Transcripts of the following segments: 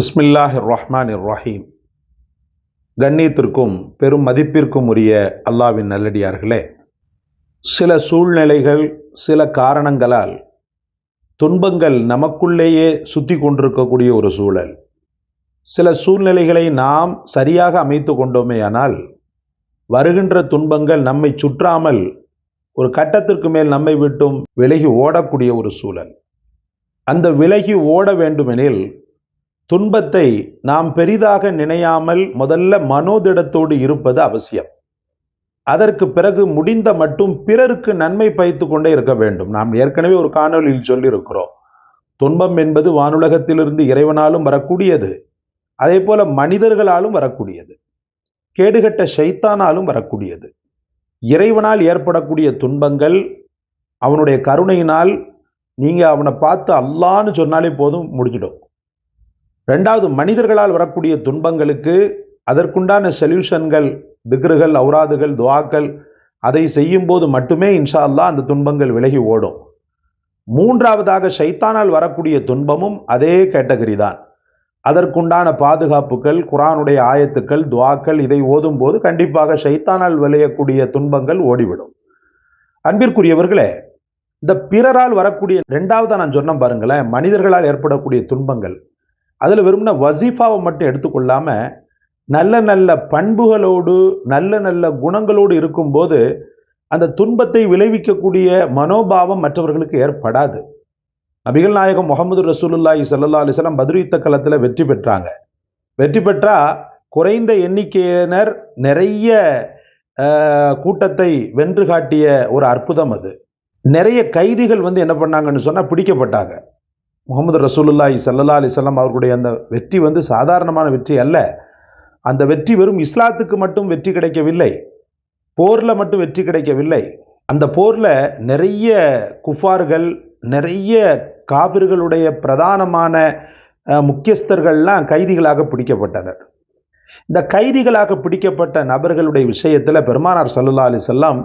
பிஸ்மில்லாஹ் ரஹ்மான் ரஹீம் கண்ணியத்திற்கும் பெரும் மதிப்பிற்கும் உரிய அல்லாவின் நல்லடியார்களே சில சூழ்நிலைகள் சில காரணங்களால் துன்பங்கள் நமக்குள்ளேயே சுத்தி கொண்டிருக்கக்கூடிய ஒரு சூழல். சில சூழ்நிலைகளை நாம் சரியாக அமைத்து கொண்டோமேயானால் வருகின்ற துன்பங்கள் நம்மை சுற்றாமல் ஒரு கட்டத்திற்கு மேல் நம்மை விட்டும் விலகி ஓடக்கூடிய ஒரு சூழல். அந்த விலகி ஓட வேண்டுமெனில் துன்பத்தை நாம் பெரிதாக நினையாமல் முதல்ல மனோதிடத்தோடு இருப்பது அவசியம். அதற்கு பிறகு முடிந்த மட்டும் பிறருக்கு நன்மை பயத்து கொண்டே இருக்க வேண்டும். நாம் ஏற்கனவே ஒரு காணொலியில் சொல்லியிருக்கிறோம். துன்பம் என்பது வானுலகத்திலிருந்து இறைவனாலும் வரக்கூடியது. அதே போல மனிதர்களாலும் வரக்கூடியது. கேடுகட்ட ஷைத்தானாலும் வரக்கூடியது. இறைவனால் ஏற்படக்கூடிய துன்பங்கள் அவனுடைய கருணையினால் நீங்கள் அவனை பார்த்து அல்லான்னு சொன்னாலே போதும் முடிஞ்சிடும். ரெண்டாவது மனிதர்களால் வரக்கூடிய துன்பங்களுக்கு அதற்குண்டான சொல்யூஷன்கள் திக்ருகள் அவுராதுகள் துவாக்கள் அதை செய்யும் போது மட்டுமே இன்ஷா அல்லா அந்த துன்பங்கள் விலகி ஓடும். மூன்றாவதாக ஷைத்தானால் வரக்கூடிய துன்பமும் அதே கேட்டகரி தான். அதற்குண்டான பாதுகாப்புகள் குரானுடைய ஆயத்துக்கள் துவாக்கள் இதை ஓதும்போது கண்டிப்பாக ஷைத்தானால் விளையக்கூடிய துன்பங்கள் ஓடிவிடும். அன்பிற்குரியவர்களே இந்த பிறரால் வரக்கூடிய ரெண்டாவதாக நான் சொன்ன பாருங்களேன் மனிதர்களால் ஏற்படக்கூடிய துன்பங்கள் அதில் வெறும்னா வசீஃபாவை மட்டும் எடுத்துக்கொள்ளாமல் நல்ல நல்ல பண்புகளோடு நல்ல நல்ல குணங்களோடு இருக்கும்போது அந்த துன்பத்தை விளைவிக்கக்கூடிய மனோபாவம் மற்றவர்களுக்கு ஏற்படாது. நபிகள் நாயகம் முகமது ரசூலுல்லாஹி சல்லா அலிஸ்லாம் பத்ரீத்த களத்தில் வெற்றி பெற்றாங்க. வெற்றி பெற்றால் குறைந்த எண்ணிக்கையினர் நிறைய கூட்டத்தை வென்று காட்டிய ஒரு அற்புதம் அது. நிறைய கைதிகள் வந்து என்ன பண்ணாங்கன்னு சொன்னால் பிடிக்கப்பட்டாங்க. முகமது ரசூலுல்லாஹி சல்லா அலிசல்லாம் அவர்களுடைய அந்த வெற்றி வந்து சாதாரணமான வெற்றி அல்ல. அந்த வெற்றி வெறும் இஸ்லாத்துக்கு மட்டும் வெற்றி கிடைக்கவில்லை. போரில் மட்டும் வெற்றி கிடைக்கவில்லை. அந்த போரில் நிறைய குஃபார்கள் நிறைய காபிர்களுடைய பிரதானமான முக்கியஸ்தர்கள்லாம் கைதிகளாக பிடிக்கப்பட்டனர். இந்த கைதிகளாக பிடிக்கப்பட்ட நபர்களுடைய விஷயத்தில் பெருமானார் சல்லா அலிசல்லாம்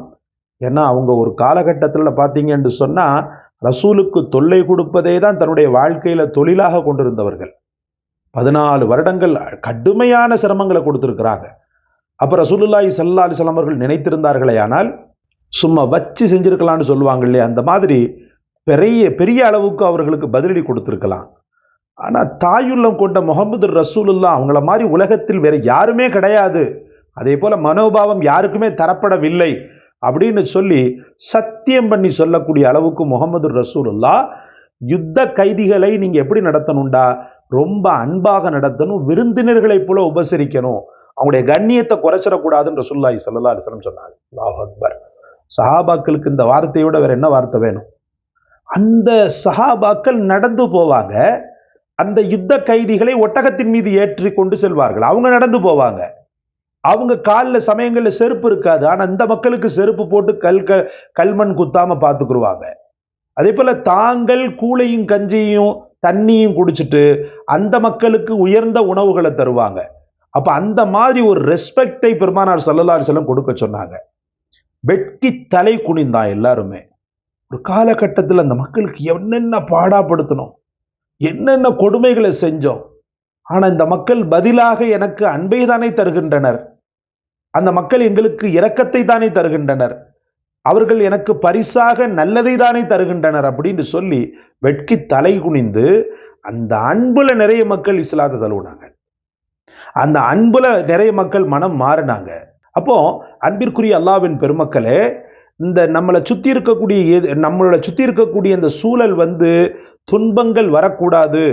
ஏன்னா அவங்க ஒரு காலகட்டத்தில் பார்த்தீங்கன்னு சொன்னால் ரசூலுக்கு தொல்லை கொடுப்பதே தான் தன்னுடைய வாழ்க்கையில் தொழிலாக கொண்டிருந்தவர்கள். பதினாலு வருடங்கள் கடுமையான சிரமங்களை கொடுத்துருக்குறாங்க. அப்போ ரசூலுல்லாஹி சல்லா அலிஸ்லாம் அவர்கள் நினைத்திருந்தார்களே ஆனால் சும்மா வச்சு செஞ்சுருக்கலான்னு சொல்லுவாங்க இல்லையா? அந்த மாதிரி பெரிய பெரிய அளவுக்கு அவர்களுக்கு பதிலடி கொடுத்துருக்கலாம். ஆனால் தாயுள்ளம் கொண்ட முகமது ரசூலுல்லா அவங்கள மாதிரி உலகத்தில் வேறு யாருமே கிடையாது. அதே போல் மனோபாவம் யாருக்குமே தரப்படவில்லை. அப்படின்னு சொல்லி சத்தியம் பண்ணி சொல்லக்கூடிய அளவுக்கு முகமது ரசூலுல்லா யுத்த கைதிகளை நீங்கள் எப்படி நடத்தணும்டா? ரொம்ப அன்பாக நடத்தணும் விருந்தினர்களைப் போல உபசரிக்கணும். அவங்களுடைய கண்ணியத்தை குறைச்சிடக்கூடாதுன்னு ரசூல்லாய் சல்லா அலிஸ்லம் சொன்னாங்க. அக்பர். சஹாபாக்களுக்கு இந்த வார்த்தையோட வேற என்ன வார்த்தை வேணும்? அந்த சஹாபாக்கள் நடந்து போவாங்க. அந்த யுத்த கைதிகளை ஒட்டகத்தின் மீது ஏற்றி கொண்டு செல்வார்கள். அவங்க நடந்து போவாங்க. அவங்க காலில் சமயங்களில் செருப்பு இருக்காது. ஆனால் இந்த மக்களுக்கு செருப்பு போட்டு கல் க கல்மண் குத்தாமல் பார்த்துக்குருவாங்க அதே போல் தாங்கள் கூளையும் கஞ்சியும் தண்ணியும் குடிச்சிட்டு அந்த மக்களுக்கு உயர்ந்த உணவுகளை தருவாங்க. அப்போ அந்த மாதிரி ஒரு ரெஸ்பெக்டை பெருமானார் செல்லலார் செல்லம் கொடுக்க சொன்னாங்க. வெட்கி தலை குனிந்தான் எல்லாருமே. ஒரு காலகட்டத்தில் அந்த மக்களுக்கு என்னென்ன பாடாப்படுத்தணும் என்னென்ன கொடுமைகளை செஞ்சோம். ஆனால் இந்த மக்கள் பதிலாக எனக்கு அன்பை தானே தருகின்றனர். அந்த மக்கள் எங்களுக்கு இரக்கத்தை தானே தருகின்றனர். அவர்கள் எனக்கு பரிசாக நல்லதை தானே தருகின்றனர் அப்படின்னு சொல்லி வெட்கி தலை குனிந்து அந்த அன்புல நிறைய மக்கள் இஸ்லாத்தை தழுவுனாங்க அந்த அன்புல நிறைய மக்கள் மனம் மாறினாங்க. அப்போ அன்பிற்குரிய அல்லாவின் பெருமக்களே இந்த நம்மளை சுற்றி இருக்கக்கூடிய நம்மளோட சுற்றி இருக்கக்கூடிய இந்த சூழல் வந்து துன்பங்கள் வரக்கூடாது.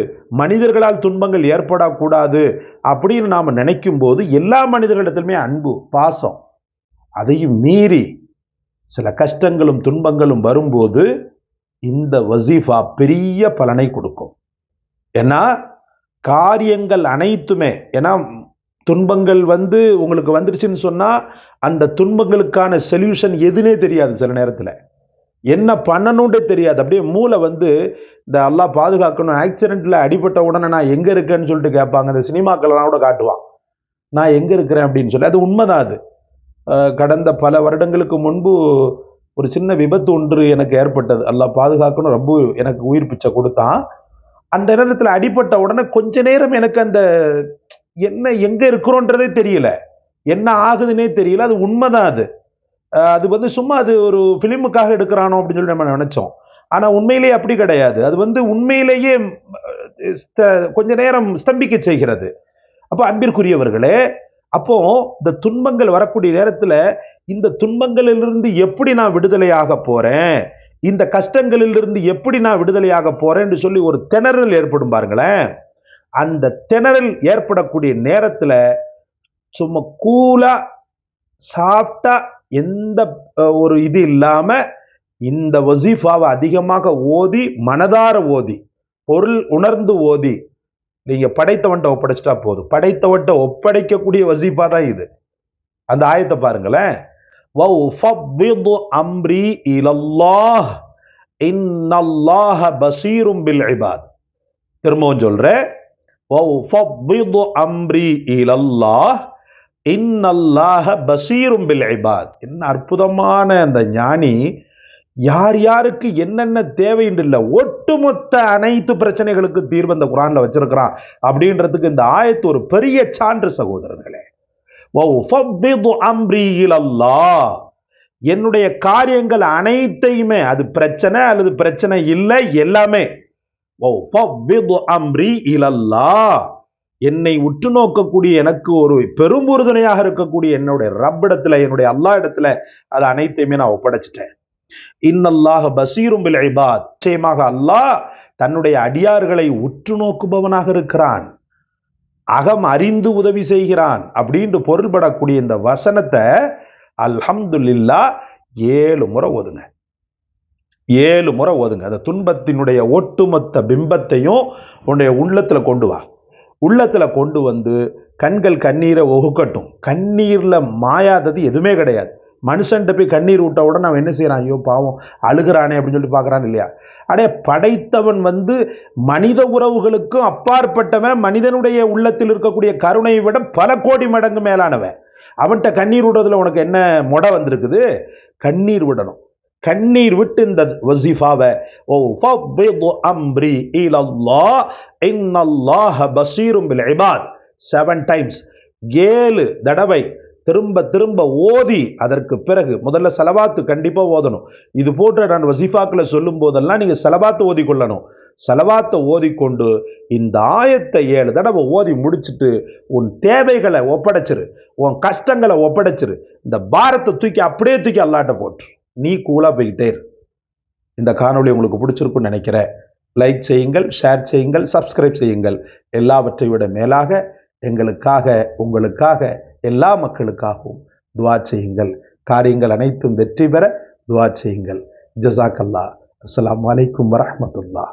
மனிதர்களால் துன்பங்கள் ஏற்படக்கூடாது. அப்படின்னு நாம் நினைக்கும் போது எல்லா மனிதர்களிடத்திலுமே அன்பு பாசம் அதையும் மீறி சில கஷ்டங்களும் துன்பங்களும் வரும்போது இந்த வசீஃபா பெரிய பலனை கொடுக்கும். ஏன்னா காரியங்கள் அனைத்துமே ஏன்னா துன்பங்கள் வந்து உங்களுக்கு வந்துருச்சுன்னு சொன்னால் அந்த துன்பங்களுக்கான சொல்யூஷன் எதுனே தெரியாது சில நேரத்தில். என்ன பண்ணணுன்றே தெரியாது. அப்படியே மூளை வந்து இந்த எல்லாம் பாதுகாக்கணும் ஆக்சிடெண்ட்டில் அடிபட்ட உடனே நான் எங்கே இருக்கேன்னு சொல்லிட்டு கேட்பாங்க. இந்த சினிமாக்கள்லாம் கூட காட்டுவான். நான் எங்கே இருக்கிறேன் அப்படின்னு சொல்லி. அது உண்மைதான் அது. கடந்த பல வருடங்களுக்கு முன்பு ஒரு சின்ன விபத்து ஒன்று எனக்கு ஏற்பட்டது. எல்லா பாதுகாக்கணும் ரொம்ப எனக்கு உயிர் பிச்சை கொடுத்தான். அந்த நேரத்தில் அடிபட்ட உடனே கொஞ்ச நேரம் எனக்கு அந்த என்ன எங்கே இருக்கிறோன்றதே தெரியல. என்ன ஆகுதுன்னே தெரியல. அது உண்மைதான் அது. அது வந்து சும்மா அது ஒரு ஃபிலிமுக்காக எடுக்கிறானோ அப்படின்னு சொல்லி நம்ம நினச்சோம். ஆனால் உண்மையிலேயே அப்படி கிடையாது. அது வந்து உண்மையிலேயே கொஞ்ச நேரம் ஸ்தம்பிக்க செய்கிறது. அப்போ அன்பிற்குரியவர்களே அப்போ இந்த துன்பங்கள் வரக்கூடிய நேரத்தில் இந்த துன்பங்களிலிருந்து எப்படி நான் விடுதலையாக போகிறேன் இந்த கஷ்டங்களிலிருந்து எப்படி நான் விடுதலையாக போகிறேன்னு சொல்லி ஒரு திணறல் ஏற்படும் பாருங்களேன். அந்த திணறல் ஏற்படக்கூடிய நேரத்தில் சும்மா கூலாக சாப்பிட்டா எந்த ஒரு இது இல்லாமல் இந்த வசீஃபாவை அதிகமாக ஓதி மனதார ஓதி பொருள் உணர்ந்து ஓதி நீங்கள் படைத்தவன்ட்ட ஒப்படைச்சிட்டா போதும். படைத்தவன்ட்ட ஒப்படைக்கக்கூடிய வசீஃபா தான் இது. அந்த ஆயத்தை பாருங்களேன். அம்ரி இலல்லாஹ் இன்னல்லாஹ பசீரும் பில் இபாத். திரும்பவும் சொல்கிறேன் அம்ரி இலல்லாஹ் இன்னல்லாஹ பசீரும் பில் ஐபாத் என்ன அற்புதமான அந்த ஞானி. யார் யாருக்கு என்னென்ன தேவை என்று இல்லை ஒட்டுமொத்த அனைத்து பிரச்சனைகளுக்கு தீர்வு அந்த குரானில் வச்சிருக்கிறான் அப்படின்றதுக்கு இந்த ஆயத்து ஒரு பெரிய சான்று சகோதரர்களே. அம்ரியில் அல்லாஹ் என்னுடைய காரியங்கள் அனைத்தையுமே அது பிரச்சனை அல்லது பிரச்சனை இல்லை எல்லாமே. அம்ரி இலல்லா என்னை உற்று நோக்கக்கூடிய எனக்கு ஒரு பெரும் உறுதுணையாக இருக்கக்கூடிய என்னுடைய ரப்பிடத்தில் என்னுடைய அல்லா இடத்துல அது அனைத்தையுமே நான் ஒப்படைச்சிட்டேன். இன்னல்லாஹ பசீரும் பில் இபாத். நிச்சயமாக அல்லாஹ் தன்னுடைய அடியார்களை உற்று நோக்குபவனாக இருக்கிறான். அகம் அறிந்து உதவி செய்கிறான் அப்படின்ட்டு பொருள்படக்கூடிய இந்த வசனத்தை அல்ஹம்துலில்லா ஏழு முறை ஓதுங்க. ஏழு முறை ஓதுங்க. அந்த துன்பத்தினுடைய ஒட்டுமொத்த பிம்பத்தையும் உன்னுடைய உள்ளத்தில் கொண்டு வா. உள்ளத்தில் கொண்டு வந்து கண்கள் கண்ணீரை ஒகுக்கட்டும். கண்ணீரில் மாயாதது எதுவுமே கிடையாது. மனுஷன்ட்ட போய் கண்ணீர் விட்ட உடனே அவன் என்ன செய்கிறான் ஐயோ பாவம் அழுகிறானே அப்படின்னு சொல்லிட்டு பார்க்குறான் இல்லையா? அடே படைத்தவன் வந்து மனித உறவுகளுக்கும் அப்பாற்பட்டவன் மனிதனுடைய உள்ளத்தில் இருக்கக்கூடிய கருணையை விட பல கோடி மடங்கு மேலானவன். அவன்கிட்ட கண்ணீர் விடுறதுல உனக்கு என்ன மொடை வந்திருக்குது? கண்ணீர் விடணும். கண்ணீர் விட்டு இந்த வசீஃபாவை ஓ அம்ரி இலல்லாஹ் இன்னல்லாஹ பசீரும் பில் இபாத். செவன் டைம்ஸ் ஏழு தடவை திரும்ப திரும்ப ஓதி அதற்கு பிறகு முதல்ல செலவாத்து கண்டிப்பாக ஓதணும். இது போன்ற நான் வசிஃபாக்களை சொல்லும் போதெல்லாம் நீங்கள் செலவாத்து ஓதி கொள்ளணும் செலவாத்தை ஓதிக்கொண்டு இந்த ஆயத்தை ஏழு தடவை ஓதி முடிச்சிட்டு உன் தேவைகளை ஒப்படைச்சிரு. உன் கஷ்டங்களை ஒப்படைச்சிரு. இந்த பாரத்தை தூக்கி அப்படியே தூக்கி அல்லாட்ட போட்டு நீ கூலாக போய்கிட்டே இரு. இந்த காணொளி உங்களுக்கு பிடிச்சிருக்குன்னு நினைக்கிறேன். லைக் செய்யுங்கள் ஷேர் செய்யுங்கள் சப்ஸ்கிரைப் செய்யுங்கள். எல்லாவற்றை விட மேலாக எங்களுக்காக உங்களுக்காக எல்லா மக்களுக்காகவும் துவா செய்யுங்கள். காரியங்கள் அனைத்தும் வெற்றி பெற துவா செய்யுங்கள். ஜசாக்கல்லா அஸ்லாம் அலைக்கும் வரமத்துல்லா